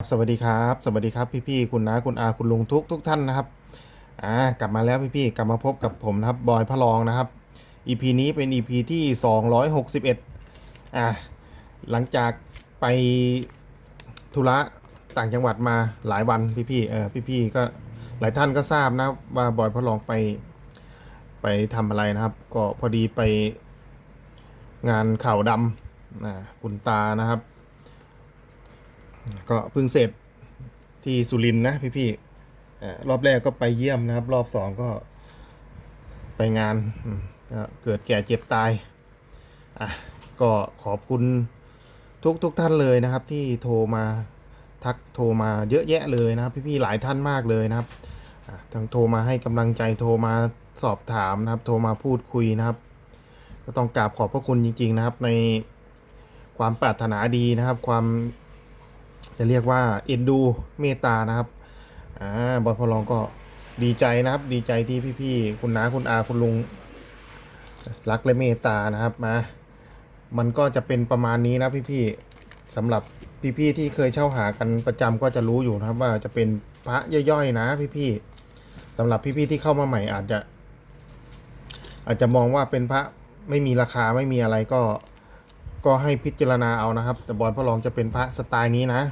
สวัสดีครับ สวัสดีครับพี่ๆคุณน้าคุณอาคุณลุงทุกทุกท่านนะครับอ่ากลับมาแล้วพี่ๆกลับมาพบกับผมนะครับบอยพระรองนะครับ EP นี้เป็น EP ที่ 261อ่าหลังจากไปธุระต่างจังหวัดมาหลายวันพี่ๆเออพี่ๆก็หลายท่านก็ทราบนะว่าบอยพระรองไปไปทำอะไรนะครับ ก็พอดีไปงานข่าวดำนะคุณตานะครับ ก็เพิ่งเสร็จที่สุรินทร์นะพี่ๆอ่รอบแรกก็ไปเยี่ยมนะครับ รอบสองก็ไปงานเกิดแก่เจ็บตายอะก็ขอบคุณทุกทุกท่านเลยนะครับ ที่โทรมาทักโทรมาเยอะแยะเลยนะครับ พี่ๆหลายท่านมากเลยนะครับทั้งโทรมาให้กำลังใจโทรมาสอบถามนะครับ โทรมาพูดคุยนะครับ ก็ต้องกราบขอบพระคุณจริง ๆนะครับ ในความปรารถนาดีนะครับ ความ จะเรียกว่าเอ็นดูเมตานะครับอ่าบอยพลองก็ดีใจนะครับ ดีใจที่พี่ๆคุณน้าคุณอาคุณลุงรักและเมตานะครับมา มันก็จะเป็นประมาณนี้นะพี่ๆสำหรับพี่ๆที่เคยเช่าหากันประจำก็จะรู้อยู่นะครับ ว่าจะเป็นพระย่อยๆนะพี่ๆสำหรับพี่ๆที่เข้ามาใหม่อาจจะ อาจจะมองว่าเป็นพระไม่มีราคาไม่มีอะไรก็ ก็ให้พิจารณาเอานะครับ แต่บอยพระรองจะเป็นพระสไตล์นี้นะ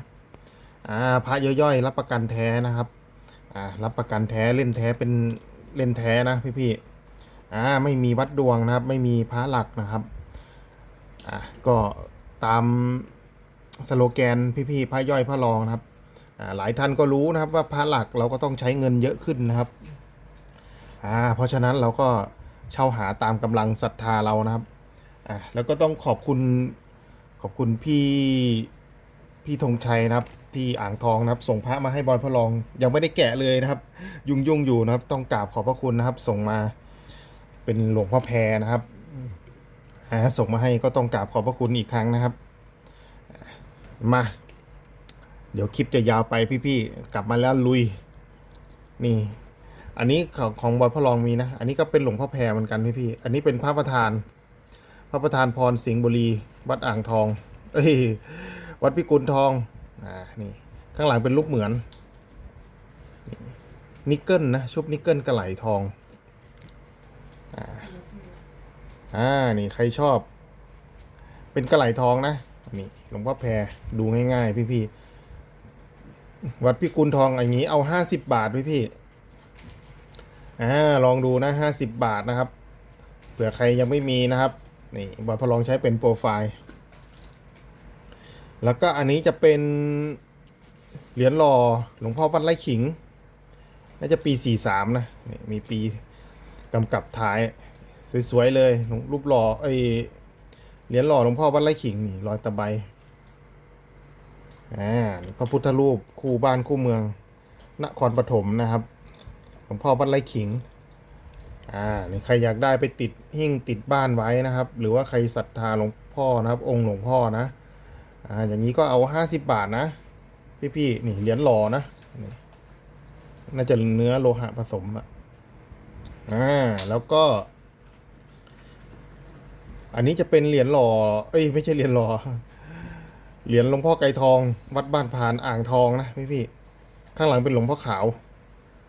อ่าพระย่อยๆ รับประกันแท้นะครับอ่ารับประกันแท้เล่นแท้เป็นเล่นแท้นะพี่ๆอ่าไม่มีวัดดวงนะครับ ไม่มีพระหลักนะครับอ่าก็ตามสโลแกนพี่ๆพระย่อยพระรองนะครับอ่าหลายท่านก็รู้นะครับว่าพระหลักเราก็ต้องใช้เงินเยอะขึ้นนะครับอ่าเพราะฉะนั้นเราก็เช่าหาตามกำลังศรัทธาเรานะครับอ่าแล้วก็ต้องขอบคุณขอบคุณพี่พี่ธงชัยนะครับ ที่อ่างทองนะครับ ส่งพระมาให้บอยพระรองยังไม่ได้แกะเลยนะครับ ยุ่งยุ่งอยู่นะครับ ต้องกราบขอบพระคุณนะครับ ส่งมาเป็นหลวงพ่อแพรนะครับส่งมาให้ก็ต้องกราบขอบพระคุณอีกครั้งนะครับ มา เดี๋ยวคลิปจะยาวไปพี่ๆกลับมาแล้วลุย นี่ อันนี้ของของบอยพระรองมีนะ อันนี้ก็เป็นหลวงพ่อแพรเหมือนกันพี่ๆอันนี้เป็นพระประธาน พระประธานพรสิงห์บุรี วัดอ่างทอง เอ้ยวัดพิกุลทอง อ่านี่ข้างหลังเป็นรูปเหมือนนิกเกิลนะชุบนิกเกิลกระไหลทองอ่าอ่านี่ใครชอบ เป็นกระไหลทองนะนี่หลวงพ่อแพรดูง่ายๆพี่ๆวัดพิกุลทองอย่างนี้เอาห้าสิบบาทพี่พี่ๆอ่าลองดูนะห้าสิบบาทนะครับเผื่อใครยังไม่มีนะครับนี่บอยพอลองใช้เป็นโปรไฟล์ แล้วก็อันนี้จะเป็นเหรียญหล่อหลวงพ่อวัดไร่ขิง น่าจะปี 43 นะนี่มีปีกำกับท้าย สวย ๆ เลยรูปหล่อไอเหรียญหล่อหลวงพ่อวัดไร่ขิงนี่รอยตะไบอ่าพระพุทธรูปคู่บ้านคู่เมือง นครปฐมนะครับ หลวงพ่อวัดไร่ขิงอ่านี่ใครอยากได้ไปติดหิ้งติดบ้านไว้นะครับ หรือว่าใครศรัทธาหลวงพ่อนะครับ องค์หลวงพ่อนะ อ่าอย่างนี้ก็เอาห้าสิบบาทนะ พี่พี่ๆนี่เหรียญหล่อนะนี่น่าจะเนื้อโลหะผสมอะอ่าแล้วก็ อันนี้จะเป็นเหรียญหล่อ เอ้ยไม่ใช่เหรียญหล่อเหรียญหลวงพ่อไก่ทอง วัดบ้านพานอ่างทองนะพี่พี่ข้างหลังเป็นหลวงพ่อขาว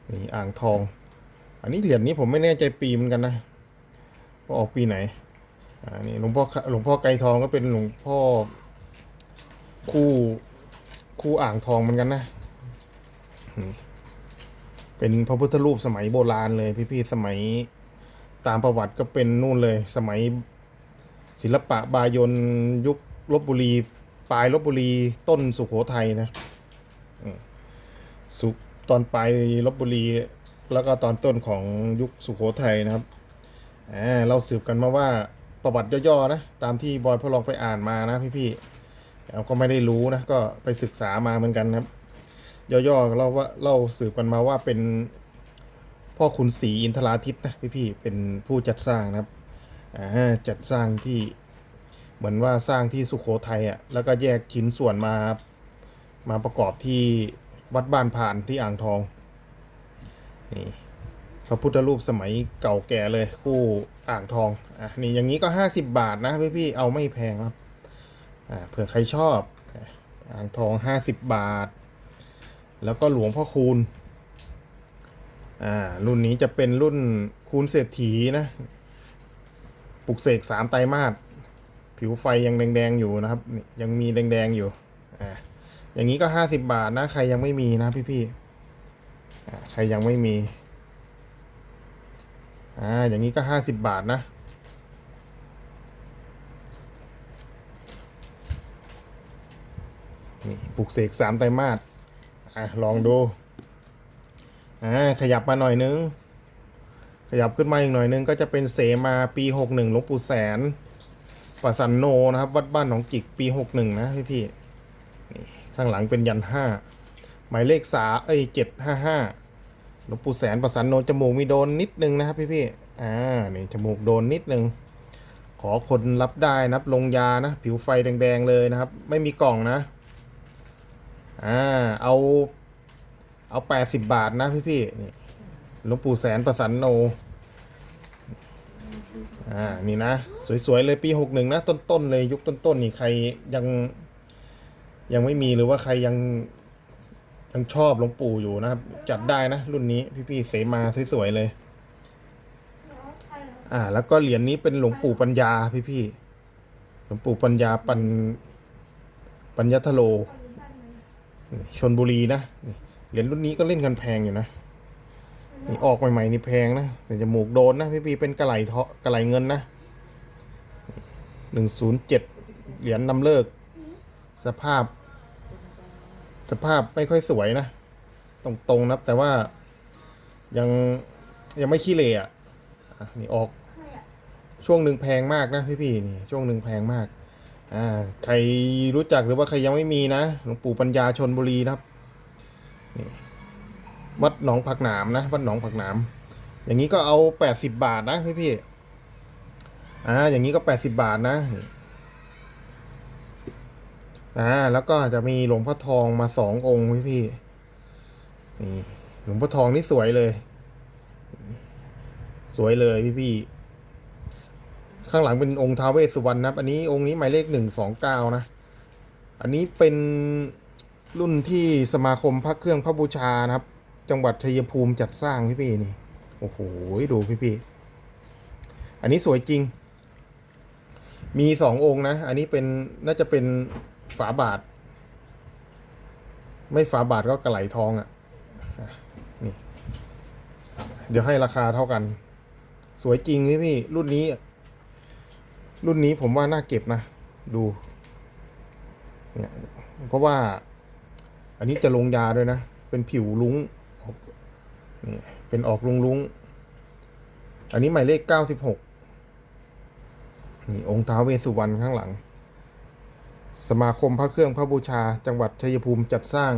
นี่อ่างทอง อันนี้เหรียญนี้ผมไม่แน่ใจปีเหมือนกันนะว่าออกปีไหนอ่านี่หลวงพ่อหลวงพ่อไก่ทองก็เป็นหลวงพ่อ คู่คู่อ่างทองเหมือนกันนะนี่เป็นพระพุทธรูปสมัยโบราณเลยพี่ๆสมัยตามประวัติก็เป็นนู่นเลย สมัยศิลปะบายนยุคลบบุรี ปลายลบบุรีต้นสุโขทัยนะอืมสุตอนปลายลบบุรีแล้วก็ตอนต้นของยุคสุโขทัยนะครับอ่าเราสืบกันมาว่าประวัติย่อๆนะ ตามที่บอยพอลองไปอ่านมานะพี่ๆ เราก็ไม่ได้รู้นะ ก็ไปศึกษามาเหมือนกันนะครับ ย่อๆเราว่าเราสืบกันมาว่าเป็นพ่อขุนศรีอินทราทิตนะพี่ๆเป็นผู้จัดสร้างนะครับจัดสร้างที่เหมือนว่าสร้างที่สุโขทัยอะแล้วก็แยกชิ้นส่วนมามาประกอบที่วัดบ้านผ่านที่อ่างทองนี่พระพุทธรูปสมัยเก่าแก่เลยคู่อ่างทองอะนี่อย่างนี้ก็ 50 บาทนะพี่ๆเอาไม่แพงครับ เผื่อใครชอบอ่าอ่างทอง 50 บาท แล้วก็หลวงพ่อคูณอ่ารุ่นนี้จะเป็นรุ่นคูณเศรษฐีนะปลุกเสกสามไตรมาสผิวไฟยังแดงๆอยู่นะครับนี่ยังมีแดงๆอยู่อ่าอย่างนี้ก็ห้าสิบบาทนะ ใครยังไม่มีนะพี่ๆอ่าใครยังไม่มีอ่าอย่างนี้ก็ห้าสิบบาทนะ นี่ปลุกเสกสามไตรมาสอะลองดูอ่าขยับมาหน่อยนึง ขยับขึ้นมาอีกหน่อยนึงก็จะเป็นเสมาปีหกหนึ่งหลวงปู่แสนปัสสันโนนะครับ วัดบ้านหนองจิกปีหกหนึ่งนะพี่พี่นี่ข้างหลังเป็นยันห้าหมายเลขสาเอ้ยเจ็ดห้าห้าหลวงปู่แสนปัสสันโนจมูกมีโดนนิดนึงนะครับพี่พี่อ่านี่จมูกโดนนิดนึง ขอคนรับได้นะครับลงยานะ ผิวไฟแดงๆเลยนะครับ ไม่มีกล่องนะ อ่าเอา เอาแปดสิบบาทนะพี่พี่นี่หลวงปู่แสนประสันโนอ่านี่นะ สวยๆ เลยปีหกหนึ่งนะ ต้นๆเลยยุคต้นๆนี่ใครยังยังไม่มีหรือว่าใครยังยังชอบหลวงปู่อยู่นะครับ จัดได้นะ รุ่นนี้พี่ๆเสมาสวยๆเลย อ่า แล้วก็เหรียญนี้เป็นหลวงปู่ปัญญาพี่ๆหลวงปู่ปัญญาปัญปัญญทโล ชนบุรีนะเหรียญรุ่นนี้ก็เล่นกันแพงอยู่นะนี่ออกใหม่ๆนี่แพงนะใส่จมูกโดนนะพี่ปีเป็นกระไหลเทาะกระไหลเงินนะหนึ่งศูนย์เจ็ดเหรียญนำเลิก สภาพ สภาพไม่ค่อยสวยนะ ตรงๆนะแต่ว่ายังยังไม่ขี้เละอะอะนี่ออก ช่วงหนึ่งแพงมากนะพี่ๆนี่ช่วงหนึ่งแพงมาก อ่าใครรู้จักหรือว่าใครยังไม่มีนะหลวงปู่ปัญญาชนบุรีนะครับนี่วัดหนองผักหนามนะวัดหนองผักหนาม อย่างนี้ก็เอาแปดสิบบาทนะพี่พี่ๆอ่าอย่างนี้ก็แปดสิบบาทนะอ่าแล้วก็จะมีหลวงพ่อทองมาสององค์พี่พี่ๆนี่หลวงพ่อทองนี่สวยเลย สวยเลยพี่พี่ๆ ข้างหลังเป็นองค์ท้าวเวสสุวรรณนะครับ อันนี้องค์นี้หมายเลขหนึ่งสองเก้านะ อันนี้เป็นรุ่นที่สมาคมพระเครื่องพระบูชานะครับ จังหวัดชัยภูมิจัดสร้างพี่พี่นี่ โอ้โห ดูพี่พี่ อันนี้สวยจริง มีสององค์นะ อันนี้เป็นน่าจะเป็นฝาบาท ไม่ฝาบาทก็กระไหลทองอะ่ะนี่ เดี๋ยวให้ราคาเท่ากัน สวยจริงพี่พี่ รุ่นนี้ รุ่นนี้ผมว่าน่าเก็บนะ ดู เนี่ย เพราะว่า อันนี้จะลงยาด้วยนะ เป็นผิวลุ้งนี่เป็นออกลุงลุงอันนี้หมายเลขเก้าสิบหกนี่องค์ท้าวเวสุวรรณข้างหลัง สมาคมพระเครื่องพระบูชา จังหวัดชัยภูมิจัดสร้าง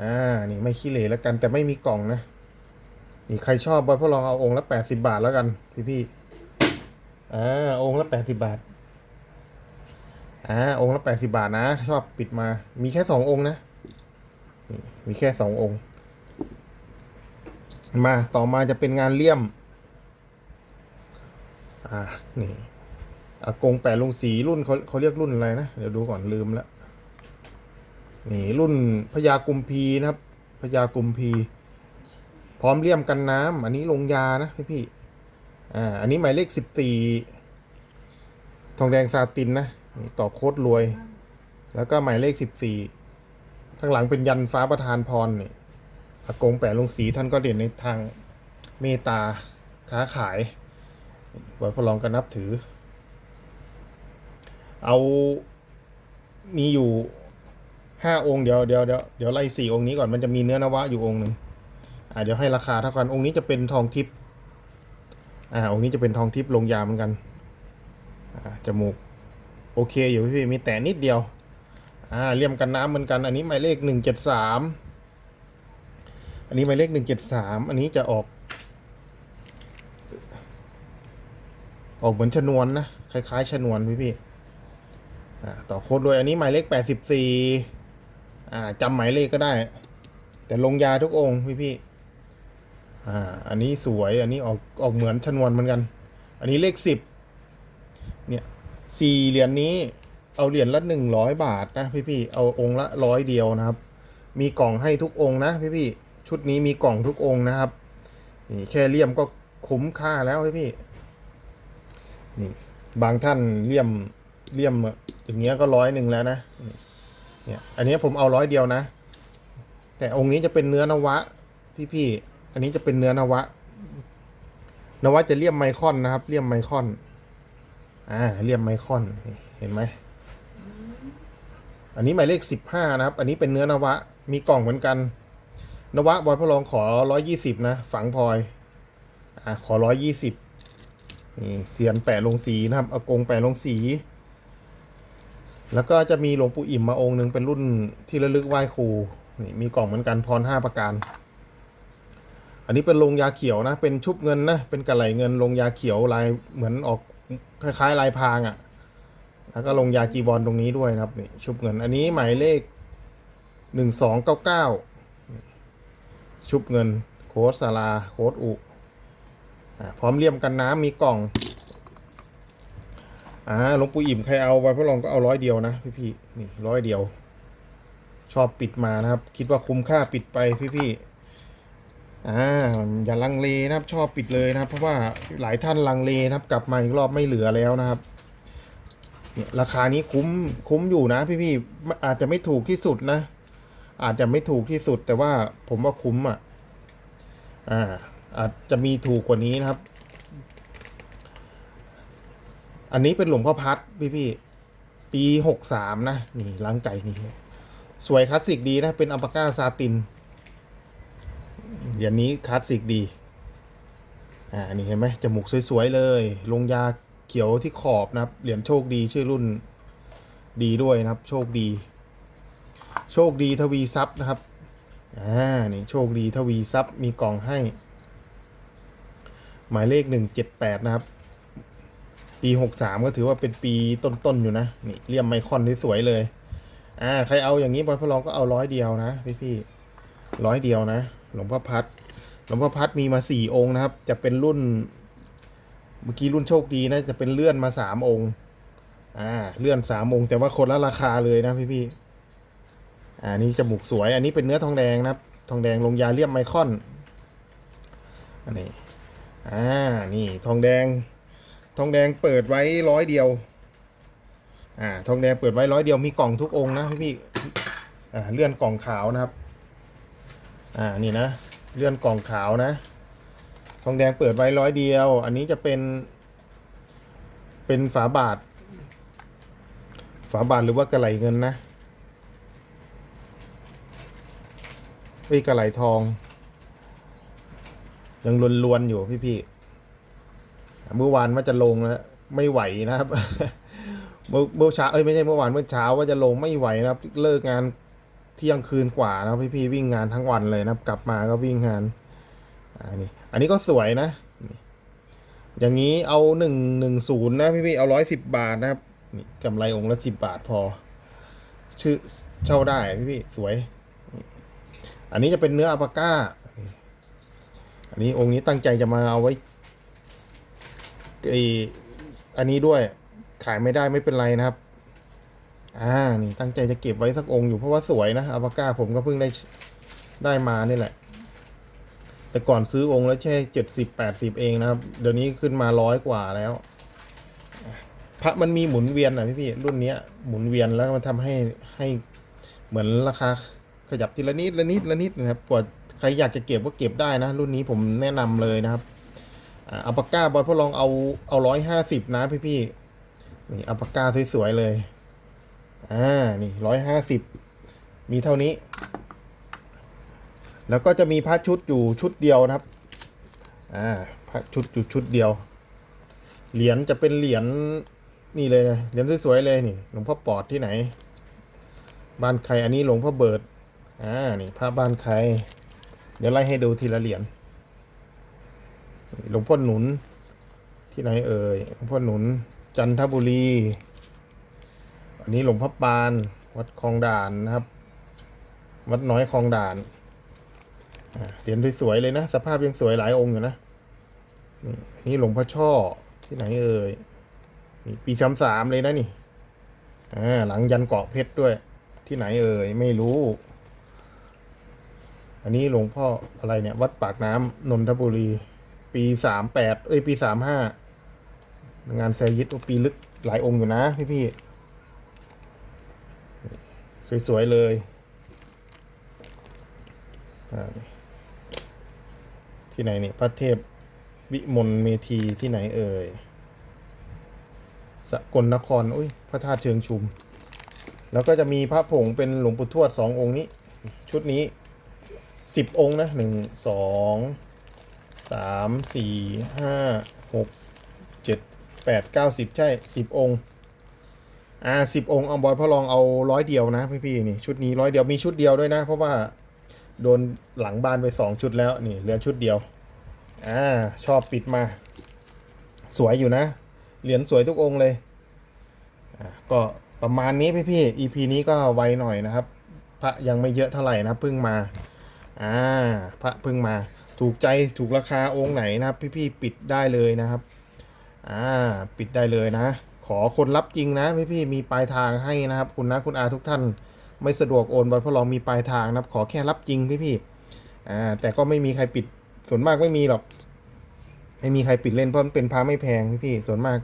อ่า นี่ไม่ขี้เหร่แล้วกัน แต่ไม่มีกล่องนะ นี่ใครชอบไว้พวกลองเอาองค์ละแปดสิบาทแล้วกัน พี่พี่ อ่าองค์ละแปดสิบาทอ่าองค์ละแปดสิบาทนะ ชอบปิดมา มีแค่สององค์นะมีแค่สององค์ มาต่อมาจะเป็นงานเลี่ยม อ่านี่อากงแปดลงสีรุ่นเขาเขาเรียกรุ่นอะไรนะ เดี๋ยวดูก่อนลืมล้วนี่รุ่นพญากุมพีนะครับพญากุมพี พร้อมเลี่ยมกันน้ำอันนี้ลงยานะพี่พี่ อ่าอันนี้หมายเลขสิบสี่ทองแดงซาตินนะต่อโคตรรวย แล้วก็หมายเลขสิบสี่ข้างหลังเป็นยันฟ้าประธานพรนี่อากงแปะลงสีท่านก็เด่นในทางเมตตาค้าขายไว้พอลองกันนับถือ เอามีอยู่ห้าองค์เดี๋ยวเดี๋ยวเดี๋ยวเดี๋ยวไล่สี่องค์นี้ก่อนมันจะมีเนื้อนวะอยู่องค์หนึ่งอ่าเดี๋ยวให้ราคาเท่ากันองค์นี้จะเป็นทองทิพย์ อ่าองค์นี้จะเป็นทองทิพย์ลงยาเหมือนกันอ่าจมูกโอเคอยู่พี่มีแต่นิดเดียวอ่าเลี่ยมกันน้ำเหมือนกัน อันนี้หมายเลขหนึ่งเจ็ดสามอันนี้หมายเลขหนึ่งเจ็ดสามอันนี้จะออก ออกเหมือนชนวนนะคล้ายๆ ชนวนพี่พี่อ่าต่อโคดด้วยอันนี้หมายเลขแปดสิบสี่อ่าจำหมายเลขก็ได้ แต่ลงยาทุกองค์พี่พี่ อ่าอันนี้สวยอันนี้ออกออกเหมือนชนวนเหมือนกัน อันนี้เลขสิบเนี่ยสี่เหรียญนี้เอาเหรียญละหนึ่งร้อยบาทนะพี่พี่ๆเอาองค์ละร้อยเดียวนะครับ มีกล่องให้ทุกองค์นะพี่พี่ๆชุดนี้มีกล่องทุกองค์นะครับนี่แค่เลี่ยมก็คุ้มค่าแล้วพี่พี่ๆนี่บางท่านเลี่ยมเลี่ยมอย่างเงี้ยก็ร้อยหนึ่งแล้วนะเนี่ยอันนี้ผมเอาร้อยเดียวนะ แต่องค์นี้จะเป็นเนื้อนวะพี่พี่ๆ อันนี้จะเป็นเนื้อนวะ นวะจะเลี่ยมไมคอนนะครับเลี่ยมไมคอน อ่าเลี่ยมไมคอน เห็นไหม อันนี้หมายเลขสิบห้านะครับ อันนี้เป็นเนื้อนวะ มีกล่องเหมือนกัน นวะบอยพระรองขอร้อยี่สิบนะ ฝังพลอย อ่า ขอร้อยี่สิบนี่เสียนแปะลงสีนะครับ อากงแปะลงสี แล้วก็จะมีหลวงปู่อิ่มมาองค์หนึ่งเป็นรุ่นที่ระลึกไหว้ครู นี่มีกล่องเหมือนกันพรห้าประการ อันนี้เป็นลงยาเขียวนะ เป็นชุบเงินนะ เป็นกระไหลเงินลงยาเขียวลายเหมือนออกคล้ายๆลายพรางอะ่ะ แล้วก็ลงยาจีบอลตรงนี้ด้วยนะครับนี่ชุบเงิน อันนี้หมายเลขหนึ่งสองเก้าเก้าชุบเงินโค้ดสาราโค้ดอุพร้อมเลี่ยมกันน้ำมีกล่องอ่าหลวงปู่อิ่มใครเอาไว้พระลองก็เอาร้อยเดียวนะพี่ๆนี่ร้อยเดียว ชอบปิดมานะครับ คิดว่าคุ้มค่าปิดไปพี่ๆ อ่าอย่าลังเลนะครับชอบปิดเลยนะครับ เพราะว่าหลายท่านลังเลนะครับ กลับมาอีกรอบไม่เหลือแล้วนะครับเนี่ยราคานี้คุ้มคุ้มอยู่นะ พี่พี่ๆอาจจะไม่ถูกที่สุดนะ อาจจะไม่ถูกที่สุด แต่ว่าผมว่าคุ้มอะอ่าอาจจะมีถูกกว่านี้นะครับ อันนี้เป็นหลวงพ่อพัดพี่พี่ๆปีหกสามนะ นี่ล้างใจนี่สวยคลาสสิกดีนะ เป็นอัลปาก้าซาติน อย่างนี้คลาสสิกดี อ่า นี่เห็นไหมจมูกสวยๆเลย ลงยาเขียวที่ขอบนะครับ เหรียญโชคดีชื่อรุ่นดีด้วยนะครับ โชคดี โชคดีทวีทรัพย์นะครับ อ่า นี่โชคดีทวีทรัพย์มีกล่องให้ หมายเลขหนึ่งเจ็ดแปดนะครับ ปีหกสามก็ถือว่าเป็นปีต้นๆอยู่นะ นี่เลี่ยมไมคอนสวยเลย อ่า ใครเอาอย่างนี้บอยพระรองก็เอาร้อยเดียวนะพี่พี่ร้อยเดียวนะ หลวงพ่อพัดหลวงพ่อพัดมีมาสี่องค์นะครับ จะเป็นรุ่น เมื่อกี้รุ่นโชคดีนะจะเป็นเลื่อนมาสามองค์อ่าเลื่อนสามองค์แต่ว่าคนละราคาเลยนะพี่พี่อ่านี่จมูกสวย อันนี้เป็นเนื้อทองแดงนะครับ ทองแดงลงยาเลี่ยมไมคอนอันนี้อ่านี่ทองแดง ทองแดงเปิดไว้ร้อยเดียวอ่าทองแดงเปิดไว้ร้อยเดียวมีกล่องทุกองค์นะพี่พี่อ่าเลื่อนกล่องขาวนะครับ อ่านี่นะเลื่อนกล่องขาวนะ ทองแดงเปิดไว้ร้อยเดียว อันนี้จะเป็น เป็นฝาบาท ฝาบาทหรือว่ากระไหลเงินนะเอ้ยกระไหลทอง ยังลวนๆอยู่พี่ๆเมื่อวานว่าจะลงแล้วไม่ไหวนะครับ เมื่อเช้าเอ้ยไม่ใช่เมื่อวานเมื่อเช้าว่าจะลงไม่ไหวนะครับ เลิกงาน เที่ยงคืนกว่านะครับพี่ๆวิ่งงานทั้งวันเลยนะกลับมาก็วิ่งงานอันนี้อันนี้ก็สวยนะ อย่างนี้เอาหนึ่งหนึ่งศูนย์นะพี่ๆเอาร้อยสิบบาทนะครับนี่กำไรองค์ละสิบบาทพอ ชื่อเช่าได้พี่ๆสวย อันนี้จะเป็นเนื้ออัปาก้า อันนี้องค์นี้ตั้งใจจะมาเอาไว้ไออันนี้ด้วยขายไม่ได้ไม่เป็นไรนะครับ อ่า นี่ตั้งใจจะเก็บไว้สักองค์อยู่เพราะว่าสวยนะอัลปาก้าผมก็เพิ่งได้ได้มานี่แหละ แต่ก่อนซื้อองค์แล้วแค่เจ็ดสิบแปดสิบเองนะครับ เดี๋ยวนี้ขึ้นมาร้อยกว่าแล้ว พระมันมีหมุนเวียนอะพี่พี่รุ่นเนี้ยหมุนเวียนแล้วมันทำให้ให้เหมือนราคาขยับทีละนิดละนิดละนิดนะครับกว่าใครอยากจะเก็บก็เก็บได้นะ รุ่นนี้ผมแนะนำเลยนะครับอัลปาก้าบอยพ่อลองเอาเอาร้อยห้าสิบนะพี่พี่นี่อัลปาก้าสวยๆเลย อ่า นี่ร้อยห้าสิบมีเท่านี้ แล้วก็จะมีพระชุดอยู่ชุดเดียวนะครับ อ่าพระชุดอยู่ชุดเดียว เหรียญจะเป็นเหรียญนี่เลยนะเหรียญสวยๆเลยนี่ หลวงพ่อปอดที่ไหน บ้านใครอันนี้หลวงพ่อเบิด อ่า นี่พระบ้านใคร เดี๋ยวไล่ให้ดูทีละเหรียญ หลวงพ่อหนุนที่ไหนเอ่ย หลวงพ่อหนุนจันทบุรี อันนี้หลวงพ่อปาน วัดคลองด่านนะครับ วัดน้อยคลองด่านอ่าเหรียญสวยๆเลยนะ สภาพยังสวยหลายองค์อยู่นะนี่อันนี่หลวงพ่อช่อที่ไหนเอ่ยนี่ปีสามสามเลยนะนี่อ่าหลังยันเกาะเพชรด้วย ที่ไหนเอ่ยไม่รู้ อันนี้หลวงพ่ออะไรเนี่ย วัดปากน้ำนนทบุรี ปีสามแปดเอ้ยปีสามห้างานแซยิดโอ้ปีลึกหลายองค์อยู่นะพี่พี่ๆ สวยๆเลยที่ไหนเนี่ยพระเทพวิมลเมธีที่ไหนเอ่ยสกลนครอุ้ยพระธาตุเชิงชุม แล้วก็จะมีพระผงเป็นหลวงปู่ทวดสององค์นี้ ชุดนี้สิบองค์นะหนึ่งสองสามสี่ห้าหกเจ็ดแปดเก้าสิบใช่สิบองค์ อ่าสิบองค์เอาบอยพ่อลองเอาร้อยเดียวนะพี่ๆนี่ชุดนี้ร้อยเดียวมีชุดเดียวด้วยนะ เพราะว่าโดนหลังบ้านไปสองชุดแล้วนี่เหลือชุดเดียวอ่าชอบปิดมา สวยอยู่นะ เหรียญสวยทุกองค์เลยอะก็ประมาณนี้พี่พี่ๆ EP นี้ก็ไวหน่อยนะครับ พระยังไม่เยอะเท่าไหร่นะเพิ่งมาอ่าพระเพิ่งมาถูกใจถูกราคาองค์ไหนนะครับ พี่พี่ๆปิดได้เลยนะครับอ่าปิดได้เลยนะ ขอคนรับจริงนะพี่พี่มีปลายทางให้นะครับ คุณนะคุณอาทุกท่าน ไม่สะดวกโอนไว้เพราะเรามีปลายทางนะครับ ขอแค่รับจริงพี่พี่อ่าแต่ก็ไม่มีใครปิดส่วนมากไม่มีหรอก ไม่มีใครปิดเล่นเพราะมันเป็นพระไม่แพงพี่พี่ส่วนมาก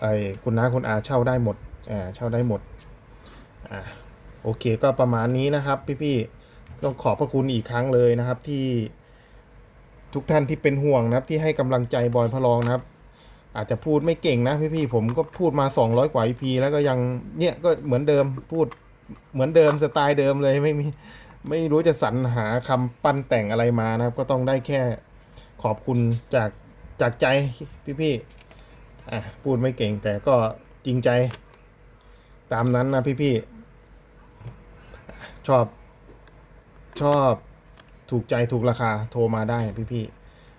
ไอคุณน้าคุณอาเช่าได้หมดอ่าเช่าได้หมดอ่าโอเคก็ประมาณนี้นะครับพี่ๆต้องขอบพระคุณอีกครั้งเลยนะครับที่ทุกท่านที่เป็นห่วงนะครับที่ให้กำลังใจบอยพะลองนะครับ อาจจะพูดไม่เก่งนะพี่ๆผมก็พูดมา 200 กว่า EP แล้วก็ยังเนี่ยก็เหมือนเดิมพูดเหมือนเดิมสไตล์เดิมเลยไม่มีไม่รู้จะสรรหาคำปั้นแต่งอะไรมานะครับ ก็ต้องได้แค่ขอบคุณจากจากใจพี่ๆอะพูดไม่เก่งแต่ก็จริงใจ ตามนั้นนะพี่ๆอ่ชอบชอบถูกใจถูกราคาโทรมาได้พี่ๆ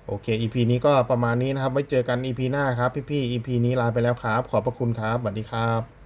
โอเค EP นี้ก็ประมาณนี้นะครับ ไว้เจอกัน EP หน้าครับ พี่ๆ EP นี้ลาไปแล้วครับ ขอบพระคุณครับสวัสดีครับ